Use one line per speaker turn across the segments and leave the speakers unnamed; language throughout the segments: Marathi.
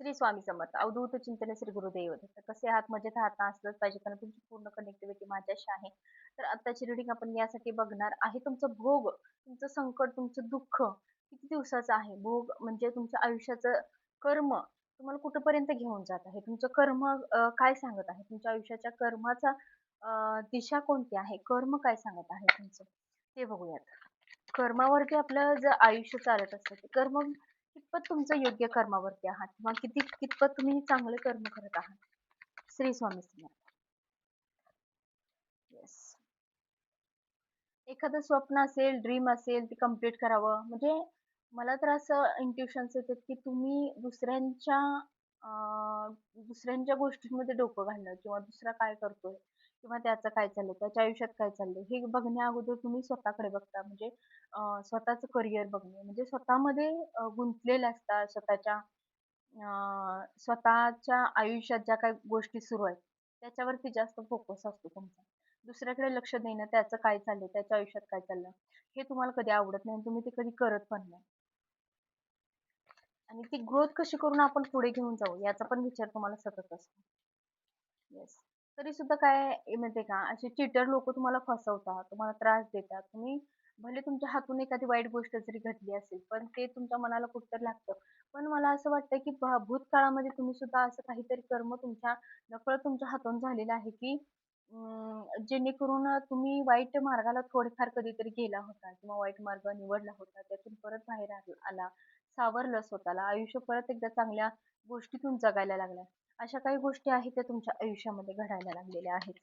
श्री स्वामी समर्थ. अवधूत चिंतन श्री गुरुदेव. तर कसे आहात? मजेत आहात असलंच पाहिजे. कारण तुमची पूर्ण कनेक्टिव्हिटी माझ्याशी आहे. तर आत्ताची रिडिंग आपण यासाठी बघणार आहे. तुमचं भोग तुमचं संकट तुमचं दुःख किती दिवसाचं आहे? भोग म्हणजे तुमच्या आयुष्याचं कर्म तुम्हाला कुठपर्यंत घेऊन जात आहे? तुमचं कर्म काय सांगत आहे? तुमच्या आयुष्याच्या कर्माचा दिशा कोणती आहे? कर्म काय सांगत आहे तुमचं? ते बघूयात. कर्मावरती आपलं जर आयुष्य चालत असतं ते कर्म कितपत तुमचं योग्य कर्मावरती आहात? किंवा किती कितपत तुम्ही चांगले कर्म करत आहात? श्री स्वामी समर्थ. येस एखादं स्वप्न असेल ड्रीम असेल ते कंप्लीट करावं. म्हणजे मला तर असं इंट्युशन्स येतात की तुम्ही दुसऱ्यांच्या अं, दुसऱ्यांच्या गोष्टींमध्ये डोकं घालणं किंवा दुसरा काय करतोय. किंवा त्याचं काय चाललंय त्याच्या आयुष्यात काय चाललंय हे बघण्या अगोदर तुम्ही स्वतःकडे बघता. म्हणजे स्वतःच करिअर बघणे. म्हणजे स्वतःमध्ये गुंतलेले असतात स्वतःच्या अं, स्वतःच्या आयुष्यात ज्या काही गोष्टी सुरू आहेत त्याच्यावरती जास्त फोकस असतो तुमचा. दुसऱ्याकडे लक्ष देणं त्याचं काय चाललंय त्याच्या आयुष्यात काय चाललंय हे तुम्हाला कधी आवडत नाही आणि तुम्ही ते कधी करत पण नाही. आणि ती ग्रोथ कशी करून आपण पुढे घेऊन जाऊ याचा पण विचार तुम्हाला सतत असतो. येस तरी सुद्धा काय आहे माहितीये का? असे चिटर लोक तुम्हाला फसवतात तुम्हाला त्रास देतात. तुम्ही भले तुमच्या हातून एखादी वाईट गोष्ट जरी घडली असेल पण ते तुमच्या मनाला कुठतरी लागतं. पण मला असं वाटतं की भूतकाळामध्ये तुम्ही सुद्धा असं काहीतरी कर्म तुमच्या नकळत तुमच्या हातून झालेलं आहे की जेणेकरून तुम्ही वाईट मार्गाला थोडेफार कधीतरी गेला होता किंवा वाईट मार्ग निवडला होता त्यातून परत बाहेर आला सावरलं स्वतःला. आयुष्य परत एकदा चांगल्या गोष्टीतून जगायला लागला. अशा काही गोष्टी आहेत त्या तुमच्या आयुष्यामध्ये घडायला लागलेल्या आहेत.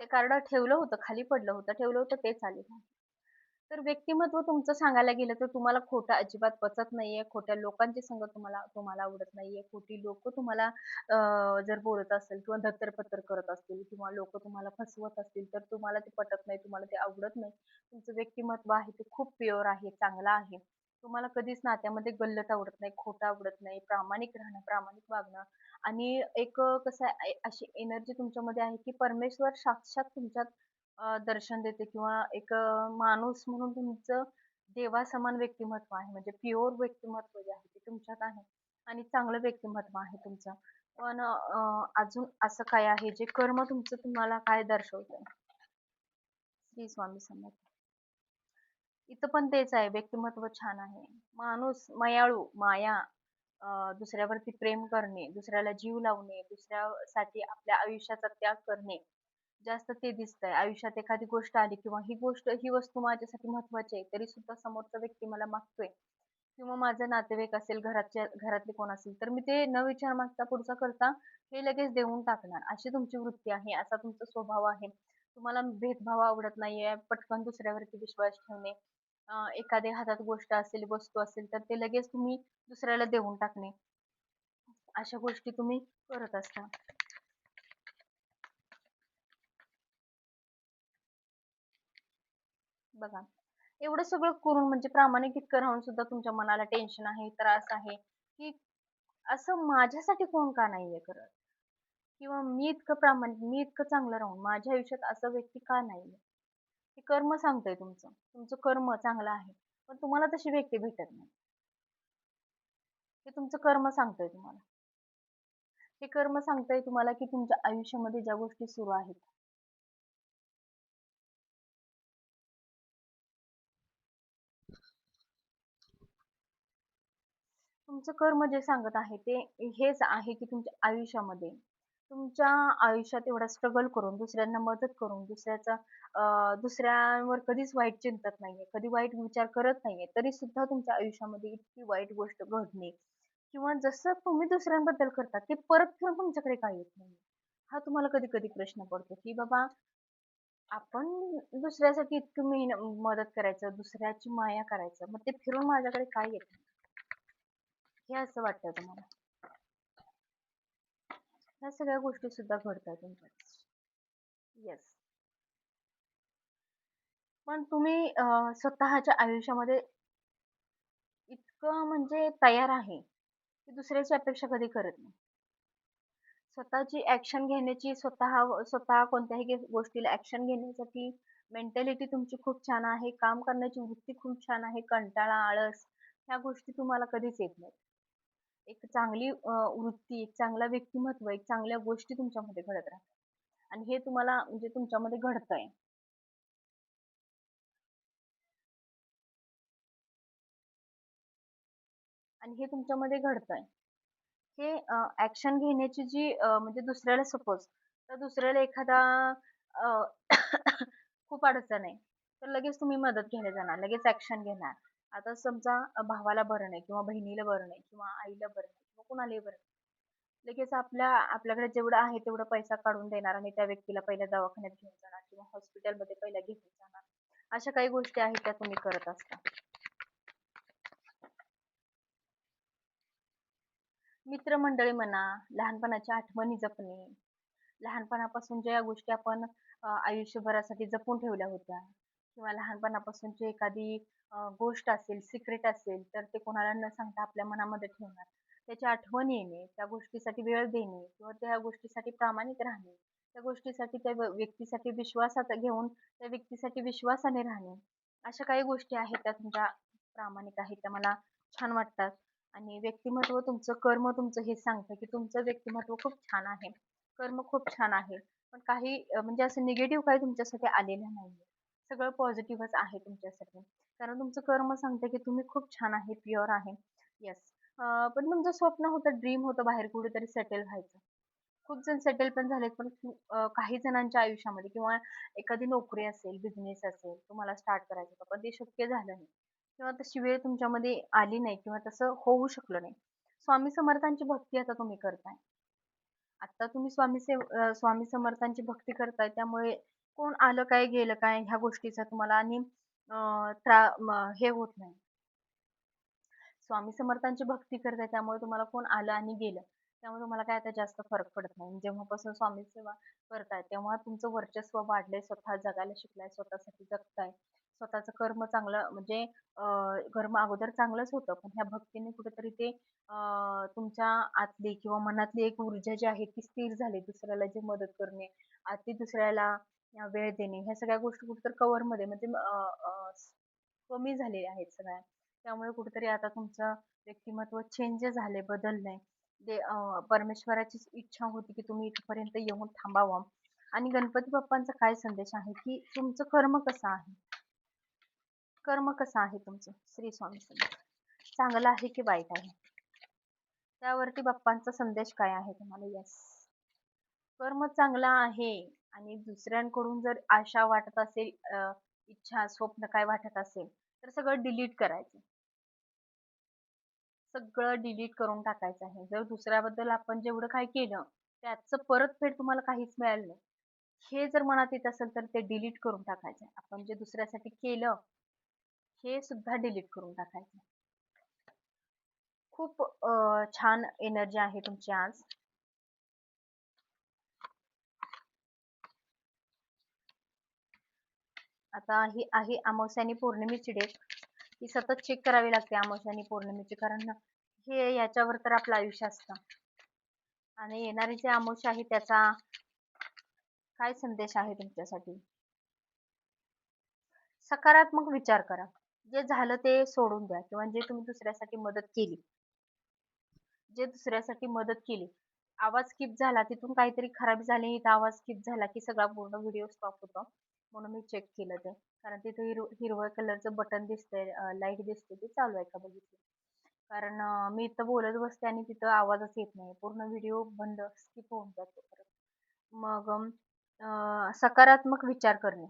ते कार्ड ठेवलं होतं खाली पडलं होतं. ठेवलं होतं तेच आले तर व्यक्तिमत्व तुमचं सांगायला गेलं तर तुम्हाला खोटं अजिबात पचत नाहीये. खोट्या लोकांची संगत तुम्हाला तुम्हाला आवडत नाहीये. खोटी लोक तुम्हाला अं, जर बोलत असेल किंवा धत्तर करत असतील किंवा लोक तुम्हाला फसवत असतील तर तुम्हाला ते पटत नाही तुम्हाला ते आवडत नाही. तुमचं व्यक्तिमत्व आहे ते खूप प्युअर आहे चांगलं आहे. तुम्हाला कधीच नात्यामध्ये गल्लत आवडत नाही खोटं आवडत नाही. प्रामाणिक राहणं प्रामाणिक वागणं आणि एक कसं आहे अशी एनर्जी तुमच्यामध्ये आहे की परमेश्वर साक्षात तुमच्यात दर्शन देते किंवा एक माणूस म्हणून तुमचं देवासमान व्यक्तिमत्व आहे. म्हणजे प्युअर व्यक्तिमत्व जे आहे ते तुमच्यात आहे आणि चांगलं व्यक्तिमत्व आहे तुमचं. पण अजून असं काय आहे जे कर्म तुमचं तुम्हाला काय दर्शवत? श्री स्वामी समर्थ. इथं पण तेच आहे व्यक्तिमत्व छान आहे. माणूस मायाळू माया दुसऱ्यावरती प्रेम करणे दुसऱ्याला जीव लावणे दुसऱ्यासाठी आपल्या आयुष्याचा त्याग करणे जास्त ते दिसतंय. आयुष्यात एखादी गोष्ट आली किंवा ही गोष्ट ही वस्तू माझ्यासाठी महत्वाची आहे तरी सुद्धा समोरचा व्यक्ती मला मागतोय. किंवा माझं नातेवाईक असेल घरातच्या घरातले कोण असेल तर मी ते न विचार मागता पुढचा करता हे लगेच देऊन टाकणार. अशी तुमची वृत्ती आहे असा तुमचा स्वभाव आहे. तुम्हाला भेदभाव आवडत नाहीये पटकन दुसऱ्यावरती विश्वास ठेवणे. एखाद्या हातात गोष्ट असेल वस्तू असेल तर ते लगेच तुम्ही दुसऱ्याला देऊन टाकणे. अशा गोष्टी तुम्ही करत असता. बघा. एवढं सगळं करून म्हणजे प्रामाणिक इतकं राहून सुद्धा तुमच्या मनाला टेन्शन आहे त्रास आहे की असं माझ्यासाठी कोण का नाहीये करत? किंवा मी इतकं प्रामाणिक मी इतकं चांगलं राहून माझ्या आयुष्यात असं व्यक्ती का नाहीये? हे कर्म सांगतंय तुमचं. तुमचं कर्म चांगलं आहे पण तुम्हाला तशी व्यक्ती भेटत नाही. हे तुमचं कर्म सांगतंय तुम्हाला. हे कर्म सांगतंय तुम्हाला की तुमच्या आयुष्यामध्ये ज्या गोष्टी सुरू आहेत तुमचं कर्म जे सांगत आहे ते हेच आहे की तुमच्या आयुष्यामध्ये. तुमच्या आयुष्यात एवढा स्ट्रगल करून दुसऱ्यांना मदत करून दुसऱ्याचा दुसऱ्यांवर कधीच वाईट चिंतत नाहीये कधी वाईट विचार करत नाहीये तरी सुद्धा तुमच्या आयुष्यामध्ये इतकी वाईट गोष्ट घडणे किंवा जसं तुम्ही दुसऱ्यांबद्दल करता ते परत फिरून तुमच्याकडे काय येत नाही हा तुम्हाला कधी कधी प्रश्न पडतो की बाबा आपण दुसऱ्यासाठी इतकं मेहनत मदत करायचं दुसऱ्याची माया करायचं मग ते फिरून माझ्याकडे काय येत नाही? हे असं वाटतं तुम्हाला ह्या सगळ्या गोष्टी सुद्धा घडतात तुमच्या येस पण तुम्ही स्वतःच्या आयुष्यामध्ये इतकं म्हणजे तयार आहे की दुसऱ्याची अपेक्षा कधी करत नाही स्वतःची ऍक्शन घेण्याची स्वतः स्वतः कोणत्याही गोष्टीला ऍक्शन घेण्यासाठी मेंटॅलिटी तुमची खूप छान आहे. काम करण्याची वृत्ती खूप छान आहे. कंटाळा, आळस ह्या गोष्टी तुम्हाला कधीच येत नाहीत. एक चांगली वृत्ती, एक चांगलं व्यक्तिमत्व, एक चांगल्या गोष्टी तुमच्यामध्ये घडत राहतात. आणि हे तुम्हाला म्हणजे तुमच्यामध्ये घडतंय. आणि हे तुमच्यामध्ये घडतंय. हे ऍक्शन घेण्याची जी म्हणजे दुसऱ्याला सपोज तर दुसऱ्याला एखादा खूप अडचण आहे. तर लगेच तुम्ही मदत घ्यायला जाणार, लगेच ऍक्शन घेणार. आता समजा भावाला बरं नाही किंवा बहिणीला बरं नाही किंवा आईला बरं नाही किंवा कुणालाही बरं नाही. लगेच आपल्या आपल्याकडे जेवढं आहे तेवढा पैसा काढून देणार आणि त्या व्यक्तीला पहिल्या दवाखान्यात घेऊन जाणार किंवा हॉस्पिटलमध्ये पहिला घेऊन जाणार. अशा काही गोष्टी आहेत त्या तुम्ही करत असता. मित्रमंडळी म्हणा, लहानपणाच्या आठवणी जपणे, लहानपणापासून ज्या गोष्टी आपण आयुष्यभरासाठी जपून ठेवल्या होत्या किंवा लहानपणापासूनची एखादी गोष्ट असेल, सिक्रेट असेल, तर ते कोणाला न सांगता आपल्या मनामध्ये ठेवणार. त्याची आठवण येणे, त्या गोष्टीसाठी वेळ देणे किंवा त्या गोष्टीसाठी प्रामाणिक राहणे, त्या गोष्टीसाठी त्या व्य व्यक्तीसाठी विश्वासात घेऊन त्या व्यक्तीसाठी विश्वासाने राहणे. अशा काही गोष्टी आहेत त्या तुमच्या प्रामाणिक आहेत, त्या मला छान वाटतात. आणि व्यक्तिमत्व तुमचं, कर्म तुमचं हे सांगतं की तुमचं व्यक्तिमत्व खूप छान आहे. कर्म खूप छान आहे. पण काही म्हणजे असं निगेटिव्ह काही तुमच्यासाठी आलेलं नाहीये. सगळं पॉझिटिव्हच आहे तुमच्यासाठी. कारण तुमचं कर्म सांगतं की तुम्ही खूप छान आहे, प्युअर आहे. येस. पण तुमचं स्वप्न होतं, ड्रीम होतं बाहेर कुठेतरी सेटल व्हायचं. खूप जण सेटल पण झालेत, पण काही जणांच्या आयुष्यामध्ये किंवा एखादी नोकरी असेल, बिझनेस असेल, तुम्हाला स्टार्ट करायचं होतं, पण ते शक्य झालं नाही किंवा तशी वेळ तुमच्यामध्ये आली नाही किंवा तसं होऊ शकलं नाही. स्वामी समर्थांची भक्ती आता तुम्ही करताय. आता तुम्ही स्वामी सेव स्वामी समर्थांची भक्ती करताय त्यामुळे कोण आलं काय, गेलं काय ह्या गोष्टीचा तुम्हाला आणि त्रा हे होत नाही. स्वामी समर्थांची भक्ती करताय त्यामुळे तुम्हाला कोण आलं आणि गेलं. त्यामुळे तुम्हाला काय आता जास्त फरक पडत नाही. जेव्हापासून स्वामी सेवा करताय तेव्हा तुमचं वर्चस्व वाढलंय, स्वतः जगायला शिकलाय, स्वतःसाठी जगताय. स्वतःचं कर्म चांगलं म्हणजे कर्म अगोदर चांगलंच होतं, पण ह्या भक्तीने कुठेतरी ते तुमच्या आतली किंवा मनातली एक ऊर्जा जी आहे ती स्थिर झाली. दुसऱ्याला जी मदत करणे, अति दुसऱ्याला वेळ देणे, ह्या सगळ्या गोष्टी कुठेतरी कव्हरमध्ये म्हणजे कमी झालेल्या आहेत सगळ्या. त्यामुळे कुठेतरी आता तुमचं व्यक्तिमत्व चेंज झाले बदलले ते परमेश्वराचीच इच्छा होती की तुम्ही इथपर्यंत येऊन थांबावं. आणि गणपती बाप्पांचा काय संदेश आहे की तुमचं कर्म कसं आहे? कर्म कसं आहे तुमचं? श्री स्वामी समर्थ. चांगलं आहे की वाईट आहे? त्यावरती बाप्पांचा संदेश काय आहे तुम्हाला? येस. कर्म चांगला आहे आणि दुसऱ्यांकडून जर आशा वाटत असेल, अ, इच्छा, स्वप्न काय वाटत असेल, तर सगळं डिलीट करायचं. सगळं डिलीट करून टाकायचं आहे. जर दुसऱ्याबद्दल आपण जेवढं काही केलं, त्याचं परतफेड तुम्हाला काहीच मिळालं नाही. हे जर मनात येत असेल तर ते डिलीट करून टाकायचं. आपण जे दुसऱ्यासाठी केलं, हे सुद्धा डिलीट करून टाकायचं. खूप अ, छान एनर्जी आहे तुमची आज. आता ही आहे अमावस्या आणि पौर्णिमेची डेट. ही सतत चेक करावी लागते अमावस्या आणि पौर्णिमेची कारण हे याच्यावर तर आपलं आयुष्य असतं. आणि येणारी जे अमावस्या आहे त्याचा काय संदेश आहे तुमच्यासाठी? सकारात्मक विचार करा. जे झालं ते सोडून द्या किंवा जे तुम्ही दुसऱ्यासाठी मदत केली, जे दुसऱ्यासाठी मदत केली. आवाज स्किप झाला, तिथून काहीतरी खराब झाली, इथं आवाज स्किप झाला की सगळा पूर्ण व्हिडिओ स्टॉप होतो. म्हणून मी चेक केलं ते. कारण तिथे हिरव हिरवं कलरचं बटन दिसतंय, लाइट दिसते ते चालू आहे का बघितलं. कारण मी इथं बोलत बसते आणि तिथं आवाजच येत नाही. पूर्ण व्हिडिओ बंद स्किप होऊन जातो परत. मग सकारात्मक विचार करणे.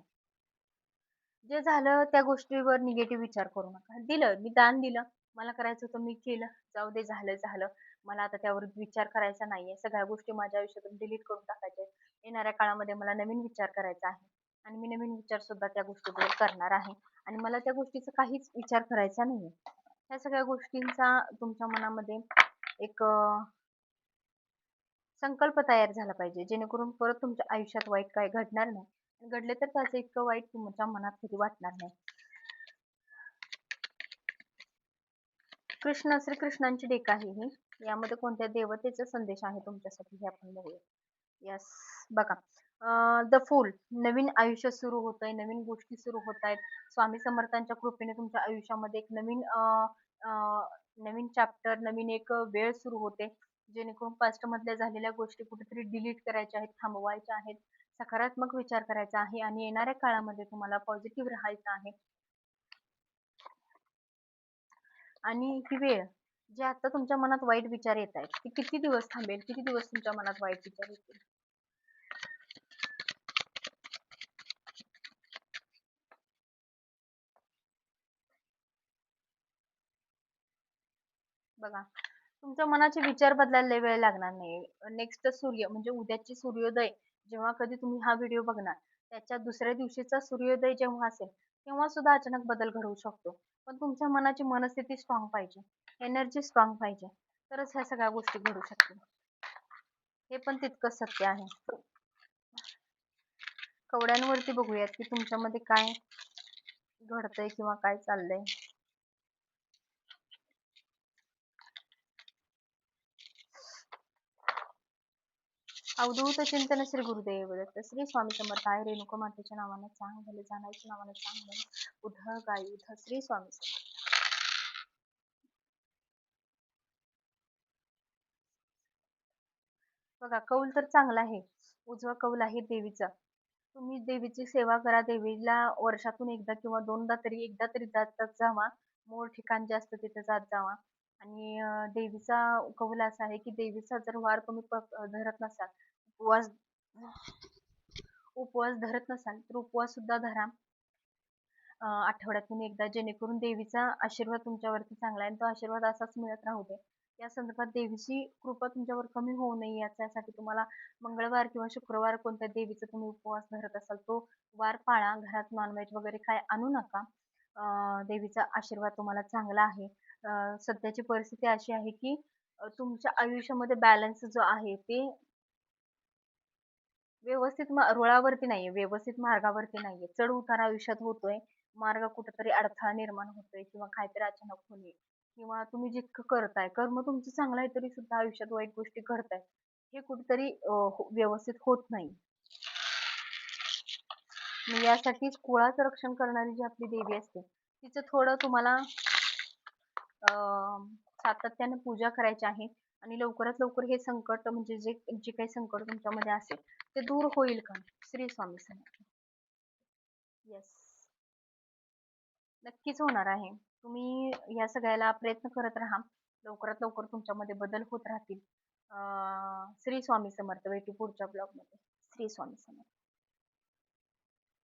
जे झालं त्या गोष्टीवर निगेटिव्ह विचार करू नका. दिलं, मी दान दिलं. मला करायचं होतं मी केलं. जाऊ दे झालं झालं. मला आता त्यावर विचार करायचा नाहीये. सगळ्या गोष्टी माझ्या आयुष्यातून डिलीट करून टाकायच्या आहेत. येणाऱ्या काळामध्ये मला नवीन विचार करायचा आहे. आणि मी नवीन विचार सुद्धा त्या गोष्टीबद्दल करणार आहे. आणि मला त्या गोष्टीचा काहीच विचार करायचा नाहीये. ह्या सगळ्या गोष्टींचा तुमच्या मनामध्ये एक संकल्प तयार झाला पाहिजे. जेणेकरून परत तुमच्या आयुष्यात वाईट काही घडणार नाही. घडले तर त्याचं इतकं वाईट तुमच्या मनात कधी वाटणार नाही. कृष्ण श्रीकृष्णांची डेक आहे ही. यामध्ये कोणत्या देवतेचा संदेश आहे तुमच्यासाठी हे आपण बघूया यस बघा द फूल नवीन आयुष्य सुरू होतंय नवीन गोष्टी सुरू होत आहेत स्वामी समर्थांच्या कृपेने तुमच्या आयुष्यामध्ये एक नवीन नवीन चॅप्टर नवीन एक वेळ सुरू होते. जेणेकरून पास्ट मधल्या झालेल्या गोष्टी कुठेतरी डिलीट करायच्या आहेत थांबवायच्या आहेत. सकारात्मक विचार करायचा आहे आणि येणाऱ्या काळामध्ये तुम्हाला पॉझिटिव्ह राहायचं आहे. आणि ही वेळ जे आता तुमच्या मनात वाईट विचार येत आहेत ती किती दिवस थांबेल? किती दिवस तुमच्या मनात वाईट विचार येतील? बघा तुमच्या मनाचे विचार बदलायला वेळ लागणार नाही. नेक्स्ट सूर्य म्हणजे उद्याची सूर्योदय जेव्हा कधी तुम्ही हा व्हिडिओ बघणार त्याच्या दुसऱ्या दिवशीचा सूर्योदय जेव्हा असेल तेव्हा सुद्धा अचानक बदल घडवू शकतो. पण तुमच्या मनाची मनस्थिती स्ट्रॉंग पाहिजे एनर्जी स्ट्रॉंग पाहिजे तरच ह्या सगळ्या गोष्टी घडू शकतील. हे पण तितकंच सत्य आहे. कवड्यांवरती बघूयात की तुमच्यामध्ये काय घडतंय किंवा काय चाललंय. अवधूत चिंतन श्री गुरुदेव. दत्त श्री स्वामी समर्थ आहे. रेणुका मातेच्या नावानं चांग भले जाण्याच्या नावानं चांग भले उध गाई उध श्री स्वामी समर्थ. बघा कौल तर चांगला आहे. उजवा कौल आहे देवीचा. तुम्ही देवीची सेवा करा. देवीला वर्षातून एकदा किंवा दोनदा तरी एकदा तरी जात जावा. मोर ठिकाण जे असतं तिथे जात जावा. आणि देवीचा कौल असा आहे की देवीचा जर वार तुम्ही धरत नसाल उपवास उपवास धरत नसाल तर उपवास सुद्धा धरा. आठवड्यातून एकदा जेणेकरून देवीचा आशीर्वाद तुमच्यावरती चांगला आहे आणि तो आशीर्वाद असाच मिळत राहू दे. या संदर्भात देवीची कृपा तुमच्यावर कमी होऊ नये याच्यासाठी तुम्हाला मंगळवार किंवा शुक्रवार कोणत्या देवीचा तुम्ही उपवास धरत असाल तो वार पाळा. घरात नॉनव्हेज वगैरे काय आणू नका. देवीचा आशीर्वाद तुम्हाला चांगला आहे. सध्याची परिस्थिती अशी आहे की तुमच्या आयुष्यामध्ये बॅलन्स जो आहे ते व्यवस्थित मा- रुळावरती नाहीये व्यवस्थित मार्गावरती नाहीये. चढ उतार आयुष्यात होतोय मार्ग कुठेतरी अडथळा निर्माण होतोय किंवा काहीतरी अचानक होणे किंवा तुम्ही जितकं करताय कर्म तुमचं चांगलं आहे तरी सुद्धा आयुष्यात वाईट गोष्टी घडताय हे कुठेतरी अं, हो- व्यवस्थित होत नाही. मग यासाठीच कुळाचं रक्षण करणारी जी आपली देवी असते तिचं थोडं तुम्हाला अं, सातत्याने पूजा करायची आहे आणि लवकरात लवकर हे संकट म्हणजे जे जे काही संकट तुमच्यामध्ये असेल ते दूर होईल का? श्री स्वामी समर्थ. येस नक्कीच होणार आहे. तुम्ही या सगळ्याला प्रयत्न करत राहा. लवकरात लवकर तुमच्यामध्ये बदल होत राहतील. श्री स्वामी समर्थ भेटू पुढच्या ब्लॉगमध्ये श्री स्वामी समर्थ.